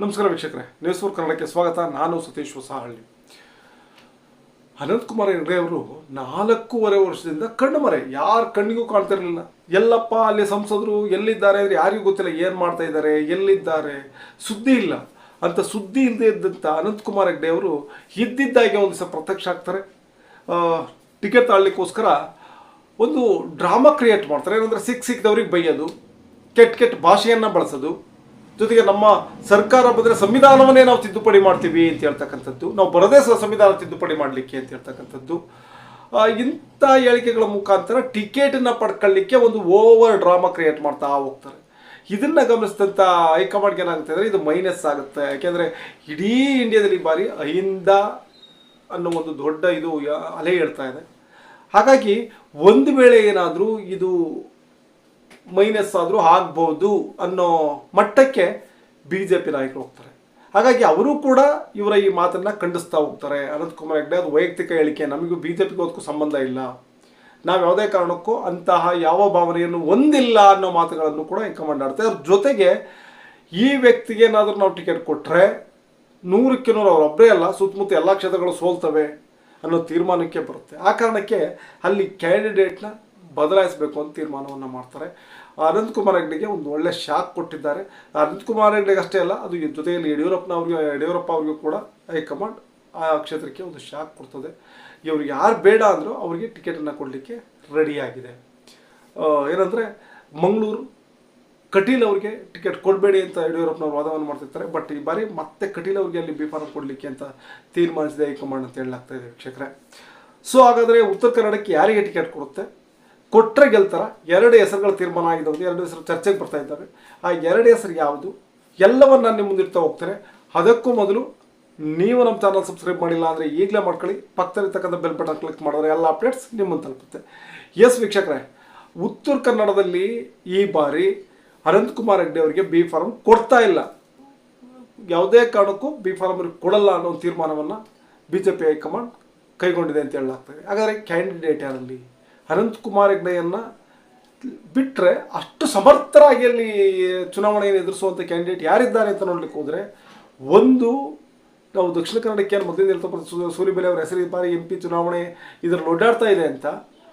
ನಮಸ್ಕಾರ ವೀಕ್ಷಕರೇ news four ಕನ್ನಡಕ್ಕೆ ಸ್ವಾಗತ. ನಾನು ಸತೀಶ್ ಹೊಸಹಳ್ಳಿ. ಅನಂತಕುಮಾರ್ ಹೆಗ್ಡೆ ಅವರು ನಾಲ್ಕೂವರೆ ವರ್ಷದಿಂದ ಕಣ್ಣು ಮರೆ. ಯಾರ ಕಣ್ಣಿಗೂ ಕಾಣ್ತಿರ್ಲಿಲ್ಲ. ಎಲ್ಲಪ್ಪ, ಅಲ್ಲಿ ಸಂಸದರು ಎಲ್ಲಿದ್ದಾರೆ ಅಂದರೆ ಯಾರಿಗೂ ಗೊತ್ತಿಲ್ಲ. ಏನು ಮಾಡ್ತಾ ಇದ್ದಾರೆ? ಎಲ್ಲಿದ್ದಾರೆ? ಸುದ್ದಿ ಇಲ್ಲ. ಅಂತ ಸುದ್ದಿ ಇಲ್ಲದೆ ಇದ್ದಂಥ ಅನಂತಕುಮಾರ್ ಹೆಗ್ಡೆ ಅವರು ಇದ್ದಿದ್ದಾಗೆ ಒಂದು ದಿವಸ ಪ್ರತ್ಯಕ್ಷ ಆಗ್ತಾರೆ. ಟಿಕೆಟ್ ತಾಳ್ಲಿಕ್ಕೋಸ್ಕರ ಒಂದು ಡ್ರಾಮಾ ಕ್ರಿಯೇಟ್ ಮಾಡ್ತಾರೆ. ಏನಂದ್ರೆ ಸಿಕ್ ಸಿಕ್ದವ್ರಿಗೆ ಬೈಯೋದು, ಕೆಟ್ಟ ಕೆಟ್ಟ ಭಾಷೆಯನ್ನು ಬಳಸೋದು. ಜೊತೆಗೆ ನಮ್ಮ ಸರ್ಕಾರ ಬಂದರೆ ಸಂವಿಧಾನವನ್ನೇ ನಾವು ತಿದ್ದುಪಡಿ ಮಾಡ್ತೀವಿ ಅಂತ ಹೇಳ್ತಕ್ಕಂಥದ್ದು. ನಾವು ಬರದೇ ಸಹ ಸಂವಿಧಾನ ತಿದ್ದುಪಡಿ ಮಾಡಲಿಕ್ಕೆ ಅಂತ ಹೇಳ್ತಕ್ಕಂಥದ್ದು. ಇಂಥ ಹೇಳಿಕೆಗಳ ಮುಖಾಂತರ ಟಿಕೆಟನ್ನು ಪಡ್ಕೊಳ್ಳಿಕ್ಕೆ ಒಂದು ಓವರ್ ಡ್ರಾಮಾ ಕ್ರಿಯೇಟ್ ಮಾಡ್ತಾ ಹೋಗ್ತಾರೆ. ಇದನ್ನು ಗಮನಿಸಿದಂಥ ಹೈಕಮಾಂಡ್ಗೆ ಏನಾಗುತ್ತೆ ಅಂದರೆ ಇದು ಮೈನಸ್ ಆಗುತ್ತೆ. ಯಾಕೆಂದರೆ ಇಡೀ ಇಂಡಿಯಾದಲ್ಲಿ ಬಾರಿ ಅಹಿಂದ ಅನ್ನೋ ಒಂದು ದೊಡ್ಡ ಇದು ಅಲೆ ಹೇಳ್ತಾ ಇದೆ. ಹಾಗಾಗಿ ಒಂದು ವೇಳೆ ಏನಾದರೂ ಇದು ಮೈನಸ್ ಆದರೂ ಆಗ್ಬೋದು ಅನ್ನೋ ಮಟ್ಟಕ್ಕೆ ಬಿ ಜೆ ಪಿ ನಾಯಕರು ಹೋಗ್ತಾರೆ. ಹಾಗಾಗಿ ಅವರು ಕೂಡ ಇವರ ಈ ಮಾತನ್ನು ಖಂಡಿಸ್ತಾ ಹೋಗ್ತಾರೆ. ಅನಂತಕುಮಾರ್ ಹೆಗ್ಡೆ, ಅದು ವೈಯಕ್ತಿಕ ಹೇಳಿಕೆ, ನಮಗೂ ಬಿ ಜೆ ಪಿಗೂ ಅದಕ್ಕೂ ಸಂಬಂಧ ಇಲ್ಲ. ನಾವು ಯಾವುದೇ ಕಾರಣಕ್ಕೂ ಅಂತಹ ಯಾವ ಭಾವನೆಯನ್ನು ಹೊಂದಿಲ್ಲ ಅನ್ನೋ ಮಾತುಗಳನ್ನು ಕೂಡ ಕಮಾಂಡ್ ಆಡ್ತಾರೆ ಅದ್ರ ಜೊತೆಗೆ ಈ ವ್ಯಕ್ತಿಗೆ ಏನಾದರೂ ನಾವು ಟಿಕೆಟ್ ಕೊಟ್ಟರೆ ನೂರಕ್ಕೆ ನೂರು ಅವರೊಬ್ಬರೇ ಅಲ್ಲ, ಸುತ್ತಮುತ್ತ ಎಲ್ಲ ಕ್ಷೇತ್ರಗಳು ಸೋಲ್ತವೆ ಅನ್ನೋ ತೀರ್ಮಾನಕ್ಕೆ ಬರುತ್ತೆ. ಆ ಕಾರಣಕ್ಕೆ ಅಲ್ಲಿ ಕ್ಯಾಂಡಿಡೇಟ್ನ ಬದಲಾಯಿಸಬೇಕು ಅಂತ ತೀರ್ಮಾನವನ್ನು ಮಾಡ್ತಾರೆ. ಅನಂತಕುಮಾರ್ ಹೆಗ್ಡೆಗೆ ಒಂದು ಒಳ್ಳೆ ಶಾಕ್ ಕೊಟ್ಟಿದ್ದಾರೆ. ಅನಂತಕುಮಾರ್ ಹೆಗ್ಡೆಗೆ ಅಷ್ಟೇ ಅಲ್ಲ, ಅದು ಜೊತೆಯಲ್ಲಿ ಯಡಿಯೂರಪ್ಪನವ್ರಿಗೆ, ಯಡಿಯೂರಪ್ಪ ಅವ್ರಿಗೂ ಕೂಡ ಹೈಕಮಾಂಡ್ ಆ ಕ್ಷೇತ್ರಕ್ಕೆ ಒಂದು ಶಾಕ್ ಕೊಡ್ತದೆ. ಇವ್ರಿಗೆ ಯಾರು ಬೇಡ ಅಂದರೂ ಅವರಿಗೆ ಟಿಕೆಟನ್ನು ಕೊಡಲಿಕ್ಕೆ ರೆಡಿಯಾಗಿದೆ ಏನಂದರೆ ಮಂಗಳೂರು, ಕಟೀಲ್ ಅವರಿಗೆ ಟಿಕೆಟ್ ಕೊಡಬೇಡಿ ಅಂತ ಯಡಿಯೂರಪ್ಪನವ್ರು ವಾದವನ್ನು ಮಾಡ್ತಿರ್ತಾರೆ. ಬಟ್ ಈ ಬಾರಿ ಮತ್ತೆ ಕಟೀಲ್ ಅವರಿಗೆ ಅಲ್ಲಿ ಬಿ ಫಾರಂ ಕೊಡಲಿಕ್ಕೆ ಅಂತ ತೀರ್ಮಾನಿಸಿದೆ ಹೈಕಮಾಂಡ್ ಅಂತ ಹೇಳಲಾಗ್ತಾ ಇದೆ ವೀಕ್ಷಕರೇ. ಸೊ ಹಾಗಾದರೆ ಉತ್ತರ ಕನ್ನಡಕ್ಕೆ ಯಾರಿಗೆ ಟಿಕೆಟ್ ಕೊಡುತ್ತೆ? ಕೊಟ್ಟರೆ ಗೆಲ್ತಾರ. ಎರಡು ಹೆಸರುಗಳ ತೀರ್ಮಾನ ಆಗಿದ್ದಾವೆ ಎರಡು ಹೆಸರು ಚರ್ಚೆಗೆ ಬರ್ತಾ ಇದ್ದಾರೆ. ಆ ಎರಡು ಹೆಸರು ಯಾವುದು? ಎಲ್ಲವನ್ನು ನಾನು ನಿಮ್ಮ ಮುಂದಿಡ್ತಾ ಹೋಗ್ತಾರೆ ಅದಕ್ಕೂ ಮೊದಲು ನೀವು ನಮ್ಮ ಚಾನಲ್ ಸಬ್ಸ್ಕ್ರೈಬ್ ಮಾಡಿಲ್ಲ ಅಂದರೆ ಈಗಲೇ ಮಾಡ್ಕೊಳ್ಳಿ. ಪಕ್ಕದಲ್ಲಿರ್ತಕ್ಕಂಥ ಬೆಲ್ ಬಟನ್ ಕ್ಲಿಕ್ ಮಾಡಿದ್ರೆ ಎಲ್ಲ ಅಪ್ಡೇಟ್ಸ್ ನಿಮ್ಮನ್ನು ತಲುಪುತ್ತೆ. ಎಸ್ ವೀಕ್ಷಕರೇ, ಉತ್ತರ ಕನ್ನಡದಲ್ಲಿ ಈ ಬಾರಿ ಅನಂತಕುಮಾರ್ ಹೆಗ್ಡೆ ಅವರಿಗೆ ಬಿ ಫಾರ್ಮ್ ಕೊಡ್ತಾ ಇಲ್ಲ. ಯಾವುದೇ ಕಾರಣಕ್ಕೂ ಬಿ ಫಾರ್ಮ್ ಅವ್ರಿಗೆ ಕೊಡಲ್ಲ ಅನ್ನೋ ಒಂದು ತೀರ್ಮಾನವನ್ನು ಬಿ ಜೆ ಪಿ ಹೈಕಮಾಂಡ್ ಕೈಗೊಂಡಿದೆ ಅಂತ ಹೇಳಲಾಗ್ತದೆ. ಹಾಗಾದರೆ ಕ್ಯಾಂಡಿಡೇಟ್ ಯಾರಲ್ಲಿ? ಅನಂತಕುಮಾರ್ ಹೆಗ್ಡೆಯನ್ನು ಬಿಟ್ಟರೆ ಅಷ್ಟು ಸಮರ್ಥರಾಗಿ ಅಲ್ಲಿ ಚುನಾವಣೆಯನ್ನು ಎದುರಿಸುವಂಥ ಕ್ಯಾಂಡಿಡೇಟ್ ಯಾರಿದ್ದಾರೆ ಅಂತ ನೋಡ್ಲಿಕ್ಕೆ ಹೋದರೆ ಒಂದು ನಾವು ದಕ್ಷಿಣ ಕನ್ನಡಕ್ಕೆ ಏನು ಮೊದಲಿಂದ ಹೇಳ್ತಾ ಸೂಲಿಬೆಲೆ ಅವರ ಹೆಸರು ಬಾರಿ ಎಂ ಪಿ ಚುನಾವಣೆ ಇದರಲ್ಲಿ ಓಡಾಡ್ತಾ ಇದೆ ಅಂತ.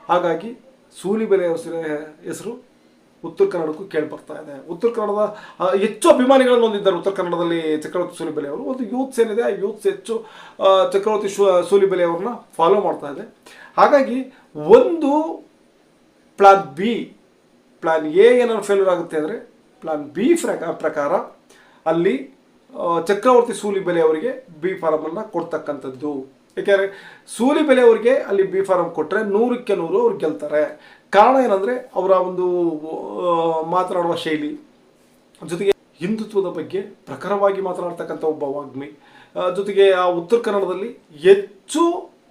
ಹಾಗಾಗಿ ಸೂಲಿಬೆಲೆ ಹೆಸರು ಉತ್ತರ ಕನ್ನಡಕ್ಕೂ ಕೇಳಿ ಬರ್ತಾ ಇದೆ. ಉತ್ತರ ಕನ್ನಡದ ಹೆಚ್ಚು ಅಭಿಮಾನಿಗಳನ್ನು ಹೊಂದಿದ್ದಾರೆ ಉತ್ತರ ಕನ್ನಡದಲ್ಲಿ ಚಕ್ರವರ್ತಿ ಸೂಲಿಬೆಲೆ ಅವರು. ಒಂದು ಯೂತ್ಸ್ ಏನಿದೆ ಆ ಯೂತ್ಸ್ ಹೆಚ್ಚು ಚಕ್ರವರ್ತಿ ಶೂ ಸೂಲಿಬೆಲೆ ಅವ್ರನ್ನ ಫಾಲೋ ಮಾಡ್ತಾ ಇದೆ. ಹಾಗಾಗಿ ಒಂದು ಪ್ಲಾನ್ ಬಿ ಪ್ಲಾನ್ ಎ ಏನಾದ್ರು ಫೇಲ್ಯೂರ್ ಆಗುತ್ತೆ ಅಂದರೆ ಪ್ಲಾನ್ ಬಿ ಪ್ರಕಾರ ಅಲ್ಲಿ ಚಕ್ರವರ್ತಿ ಸೂಲಿ ಬೆಲೆ ಅವರಿಗೆ ಬಿ ಫಾರಮನ್ನು ಕೊಡ್ತಕ್ಕಂಥದ್ದು. ಏಕೆಂದರೆ ಸೂಲಿಬೆಲೆ ಅವರಿಗೆ ಅಲ್ಲಿ ಬಿ ಫಾರಮ್ ಕೊಟ್ಟರೆ ನೂರಕ್ಕೆ ನೂರು ಅವ್ರು ಗೆಲ್ತಾರೆ. ಕಾರಣ ಏನಂದರೆ ಅವರ ಒಂದು ಮಾತನಾಡುವ ಶೈಲಿ. ಜೊತೆಗೆ ಹಿಂದುತ್ವದ ಬಗ್ಗೆ ಪ್ರಖರವಾಗಿ ಮಾತನಾಡ್ತಕ್ಕಂಥ ಒಬ್ಬ ವಾಗ್ಮಿ. ಜೊತೆಗೆ ಆ ಉತ್ತರ ಕನ್ನಡದಲ್ಲಿ ಹೆಚ್ಚು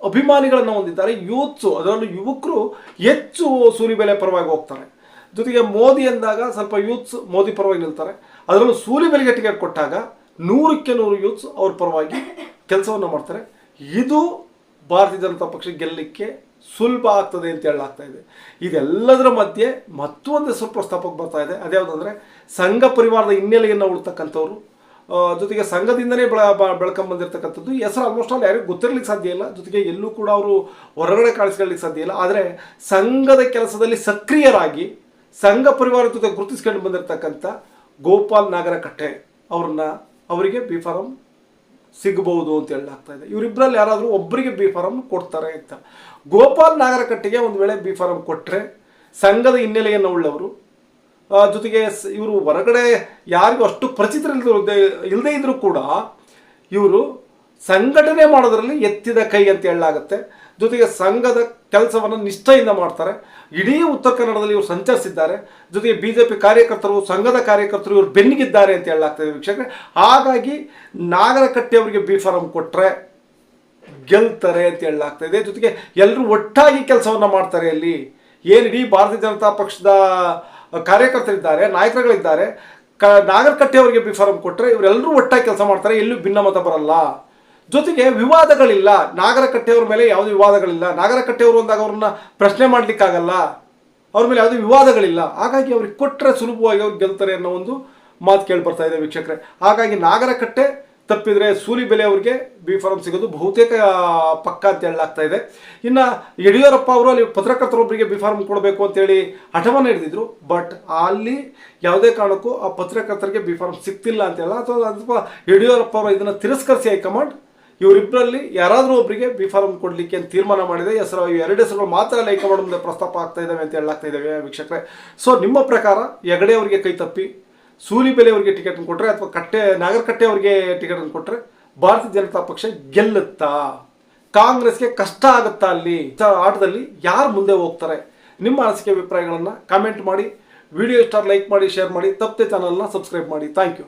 ಅಭಿಮಾನಿಗಳನ್ನು ಹೊಂದಿದ್ದಾರೆ. ಯೂತ್ಸು ಅದರಲ್ಲೂ ಯುವಕರು ಹೆಚ್ಚು ಸೂಲಿಬೆಲೆ ಪರವಾಗಿ ಹೋಗ್ತಾರೆ. ಜೊತೆಗೆ ಮೋದಿ ಅಂದಾಗ ಸ್ವಲ್ಪ ಯೂತ್ಸ್ ಮೋದಿ ಪರವಾಗಿ ನಿಲ್ತಾರೆ. ಅದರಲ್ಲೂ ಸೂಲಿಬೆಲೆಗೆ ಟಿಕೆಟ್ ಕೊಟ್ಟಾಗ ನೂರಕ್ಕೆ ನೂರು ಯೂತ್ಸ್ ಅವ್ರ ಪರವಾಗಿ ಕೆಲಸವನ್ನು ಮಾಡ್ತಾರೆ. ಇದು ಭಾರತೀಯ ಜನತಾ ಪಕ್ಷ ಗೆಲ್ಲಲಿಕ್ಕೆ ಸುಲಭ ಆಗ್ತದೆ ಅಂತ ಹೇಳಲಾಗ್ತಾ ಇದೆ. ಇದೆಲ್ಲದರ ಮಧ್ಯೆ ಮತ್ತೊಂದು ಹೆಸರು ಪ್ರಸ್ತಾಪಕ್ಕೆ ಬರ್ತಾ ಇದೆ. ಅದ್ಯಾವುದಂದ್ರೆ ಸಂಘ ಪರಿವಾರದ ಹಿನ್ನೆಲೆಯನ್ನು ಉಳ್ತಕ್ಕಂಥವ್ರು ಜೊತೆಗೆ ಸಂಘದಿಂದನೇ ಬೆಳ ಬೆಳ್ಕೊಂಬಂದಿರ್ತಕ್ಕಂಥದ್ದು. ಹೆಸರು ಆಲ್ಮೋಸ್ಟ್ ಆಲ್ ಯಾರಿಗೂ ಗೊತ್ತಿರ್ಲಿಕ್ಕೆ ಸಾಧ್ಯ ಇಲ್ಲ. ಜೊತೆಗೆ ಎಲ್ಲೂ ಕೂಡ ಅವರು ಹೊರಗಡೆ ಕಾಣಿಸ್ಕೊಳ್ಳಿಕ್ಕೆ ಸಾಧ್ಯ ಇಲ್ಲ. ಆದರೆ ಸಂಘದ ಕೆಲಸದಲ್ಲಿ ಸಕ್ರಿಯರಾಗಿ ಸಂಘ ಪರಿವಾರ ಜೊತೆ ಗುರುತಿಸ್ಕೊಂಡು ಬಂದಿರತಕ್ಕಂಥ ಗೋಪಾಲ್ ನಾಗರಕಟ್ಟೆ ಅವ್ರನ್ನ ಅವರಿಗೆ ಬಿ ಫಾರಂ ಸಿಗಬಹುದು ಅಂತ ಹೇಳಲಾಗ್ತಾ ಇದೆ. ಇವರಿಬ್ಬರಲ್ಲಿ ಯಾರಾದರೂ ಒಬ್ಬರಿಗೆ ಬಿ ಫಾರಂ ಕೊಡ್ತಾರೆ ಅಂತ. ಗೋಪಾಲ್ ನಾಗರಕಟ್ಟೆಗೆ ಒಂದು ವೇಳೆ ಬಿ ಫಾರಂ ಕೊಟ್ಟರೆ ಸಂಘದ ಹಿನ್ನೆಲೆಯನ್ನು ಉಳ್ಳವರು ಜೊತೆಗೆ ಇವರು ಹೊರಗಡೆ ಯಾರಿಗೂ ಅಷ್ಟು ಪರಿಚಿತರಿಲ್ಲದೆ ಇಲ್ಲದೇ ಇದ್ದರೂ ಕೂಡ ಇವರು ಸಂಘಟನೆ ಮಾಡೋದ್ರಲ್ಲಿ ಎತ್ತಿದ ಕೈ ಅಂತ ಹೇಳಲಾಗುತ್ತೆ. ಜೊತೆಗೆ ಸಂಘದ ಕೆಲಸವನ್ನು ನಿಷ್ಠೆಯಿಂದ ಮಾಡ್ತಾರೆ. ಇಡೀ ಉತ್ತರ ಕನ್ನಡದಲ್ಲಿ ಇವರು ಸಂಚರಿಸಿದ್ದಾರೆ. ಜೊತೆಗೆ ಬಿ ಜೆ ಪಿ ಕಾರ್ಯಕರ್ತರು, ಸಂಘದ ಕಾರ್ಯಕರ್ತರು ಇವರು ಬೆನ್ನಿಗಿದ್ದಾರೆ ಅಂತ ಹೇಳಲಾಗ್ತದೆ ವೀಕ್ಷಕರೇ. ಹಾಗಾಗಿ ನಾಗರಕಟ್ಟೆ ಅವರಿಗೆ ಬಿ ಫಾರಂ ಕೊಟ್ಟರೆ ಗೆಲ್ತಾರೆ ಅಂತ ಹೇಳಲಾಗ್ತಾ ಜೊತೆಗೆ ಎಲ್ಲರೂ ಒಟ್ಟಾಗಿ ಕೆಲಸವನ್ನು ಮಾಡ್ತಾರೆ ಅಲ್ಲಿ. ಏನು ಇಡೀ ಭಾರತೀಯ ಜನತಾ ಪಕ್ಷದ ಕಾರ್ಯಕರ್ತರಿದ್ದಾರೆ, ನಾಯಕರುಗಳಿದ್ದಾರೆ. ಕ ನಾಗರಕಟ್ಟೆ ಅವರಿಗೆ ಬಿ ಫಾರಂ ಕೊಟ್ಟರೆ ಇವರೆಲ್ಲರೂ ಒಟ್ಟಾಗಿ ಕೆಲಸ ಮಾಡ್ತಾರೆ, ಎಲ್ಲೂ ಭಿನ್ನಮತ ಬರಲ್ಲ. ಜೊತೆಗೆ ವಿವಾದಗಳಿಲ್ಲ. ನಾಗರಕಟ್ಟೆಯವ್ರ ಮೇಲೆ ಯಾವುದೇ ವಿವಾದಗಳಿಲ್ಲ. ನಾಗರಕಟ್ಟೆಯವರು ಅಂದಾಗ ಅವ್ರನ್ನ ಪ್ರಶ್ನೆ ಮಾಡಲಿಕ್ಕಾಗಲ್ಲ. ಅವ್ರ ಮೇಲೆ ಯಾವುದೇ ವಿವಾದಗಳಿಲ್ಲ. ಹಾಗಾಗಿ ಅವ್ರಿಗೆ ಕೊಟ್ಟರೆ ಸುಲಭವಾಗಿ ಅವ್ರು ಗೆಲ್ತಾರೆ ಅನ್ನೋ ಒಂದು ಮಾತು ಕೇಳಿ ಬರ್ತಾ ಇದೆ ವೀಕ್ಷಕರೇ. ಹಾಗಾಗಿ ನಾಗರಕಟ್ಟೆ ತಪ್ಪಿದ್ರೆ ಸೂಲಿಬೆಲೆ ಅವರಿಗೆ ಬಿ ಫಾರಂ ಸಿಗೋದು ಬಹುತೇಕ ಪಕ್ಕ ಅಂತ ಹೇಳಲಾಗ್ತಾ ಇದೆ. ಇನ್ನು ಯಡಿಯೂರಪ್ಪ ಅವರು ಅಲ್ಲಿ ಪತ್ರಕರ್ತರೊಬ್ಬರಿಗೆ ಬಿ ಫಾರಂ ಕೊಡಬೇಕು ಅಂತೇಳಿ ಹಠವನ್ನು ಹಿಡಿದಿದ್ರು. ಬಟ್ ಅಲ್ಲಿ ಯಾವುದೇ ಕಾರಣಕ್ಕೂ ಆ ಪತ್ರಕರ್ತರಿಗೆ ಬಿ ಫಾರಂ ಸಿಗ್ತಿಲ್ಲ ಅಂತ ಅಥವಾ ಅಥವಾ ಯಡಿಯೂರಪ್ಪ ಅವರು ಇದನ್ನು ತಿರಸ್ಕರಿಸಿ ಹೈಕಮಾಂಡ್ ಇವರಿಬ್ಬರಲ್ಲಿ ಯಾರಾದರೂ ಒಬ್ಬರಿಗೆ ಬಿ ಫಾರಂ ಕೊಡಲಿಕ್ಕೆ ತೀರ್ಮಾನ ಮಾಡಿದೆ. ಹೆಸರು ಎರಡು ಹೆಸರುಗಳು ಮಾತ್ರ ಹೈಕಮಾಂಡ್ ಮುಂದೆ ಪ್ರಸ್ತಾಪ ಆಗ್ತಾ ಇದ್ದಾವೆ ಅಂತ ಹೇಳಲಾಗ್ತಾ ಇದ್ದಾವೆ ವೀಕ್ಷಕರೇ. ಸೊ ನಿಮ್ಮ ಪ್ರಕಾರ ಹೆಗಡೆ ಅವರಿಗೆ ಕೈ ತಪ್ಪಿ ಸೂಲಿಬೆಲೆ ಅವರಿಗೆ ಟಿಕೆಟ್ ಕೊಟ್ಟರೆ ಅಥವಾ ಕಟ್ಟೆ ನಾಗರಕಟ್ಟೆ ಅವರಿಗೆ ಟಿಕೆಟ್ ಕೊಟ್ಟರೆ ಭಾರತೀಯ ಜನತಾ ಪಕ್ಷ ಗೆಲ್ಲುತ್ತಾ? ಕಾಂಗ್ರೆಸ್ಗೆ ಕಷ್ಟ ಆಗುತ್ತಾ ಅಲ್ಲಿ? ಆಟದಲ್ಲಿ ಯಾರು ಮುಂದೆ ಹೋಗ್ತಾರೆ? ನಿಮ್ಮ ಅನಿಸಿಕೆ ಅಭಿಪ್ರಾಯಗಳನ್ನು ಕಾಮೆಂಟ್ ಮಾಡಿ. ವಿಡಿಯೋ ಇಷ್ಟ ಲೈಕ್ ಮಾಡಿ ಶೇರ್ ಮಾಡಿ. ತಪ್ಪದೆ ಚಾನಲ್ನ ಸಬ್ಸ್ಕ್ರೈಬ್ ಮಾಡಿ. Thank you